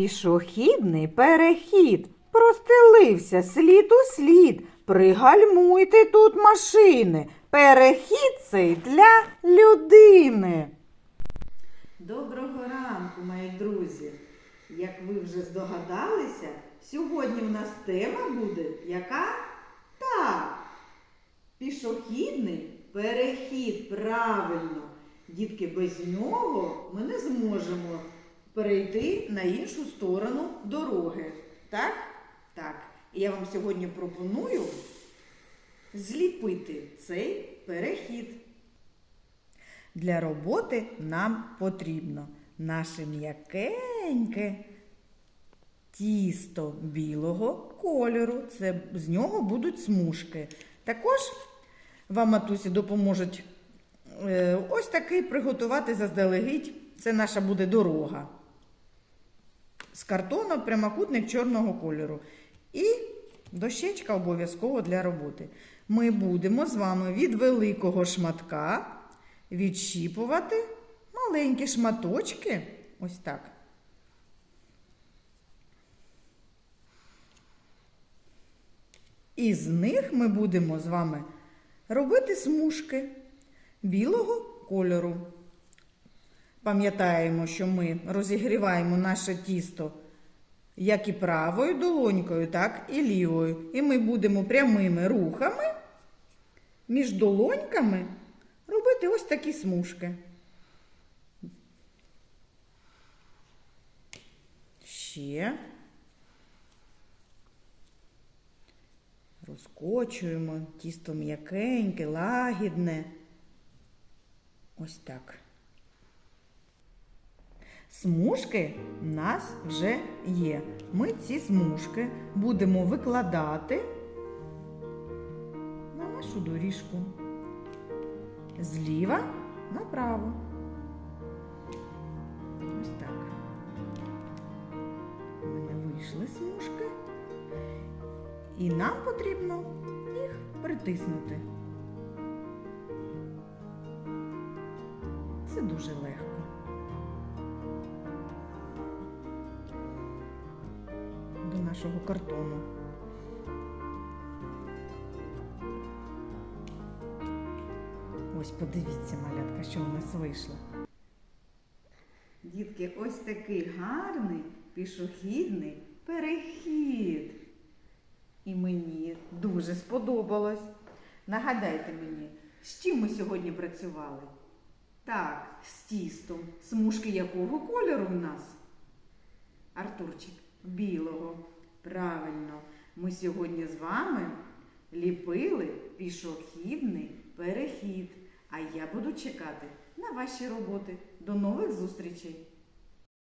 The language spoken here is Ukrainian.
Пішохідний перехід простелився слід у слід. Пригальмуйте тут машини. Перехід цей для людини. Доброго ранку, мої друзі. Як ви вже здогадалися, сьогодні в нас тема буде яка? Так. Пішохідний перехід, правильно. Дітки, без нього ми не зможемо перейти на іншу сторону дороги. Так? Так. І я вам сьогодні пропоную зліпити цей перехід. Для роботи нам потрібно наше м'якеньке тісто білого кольору. Це з нього будуть смужки. Також вам матусі допоможуть е, ось такий приготувати заздалегідь. Це наша буде дорога. З картону прямокутник чорного кольору. І дощечка обов'язково для роботи. Ми будемо з вами від великого шматка відщіпувати маленькі шматочки. Ось так. І з них ми будемо з вами робити смужки білого кольору. Пам'ятаємо, що ми розігріваємо наше тісто як і правою долонькою, так і лівою. І ми будемо прямими рухами між долоньками робити ось такі смужки. Ще. Розкочуємо тісто м'якеньке, лагідне. Ось так. Смужки в нас вже є. Ми ці смужки будемо викладати на нашу доріжку. Зліва направо. Ось так. У мене вийшли смужки. І нам потрібно їх притиснути. Це дуже легко. Нашого картону. Ось подивіться, малятка, що в нас вийшло. Дітки, ось такий гарний пішохідний перехід. І мені дуже сподобалось. Нагадайте мені, з чим ми сьогодні працювали? Так, з тістом. Смужки якого кольору в нас? Артурчик, білого. Правильно, ми сьогодні з вами ліпили пішохідний перехід. А я буду чекати на ваші роботи. До нових зустрічей!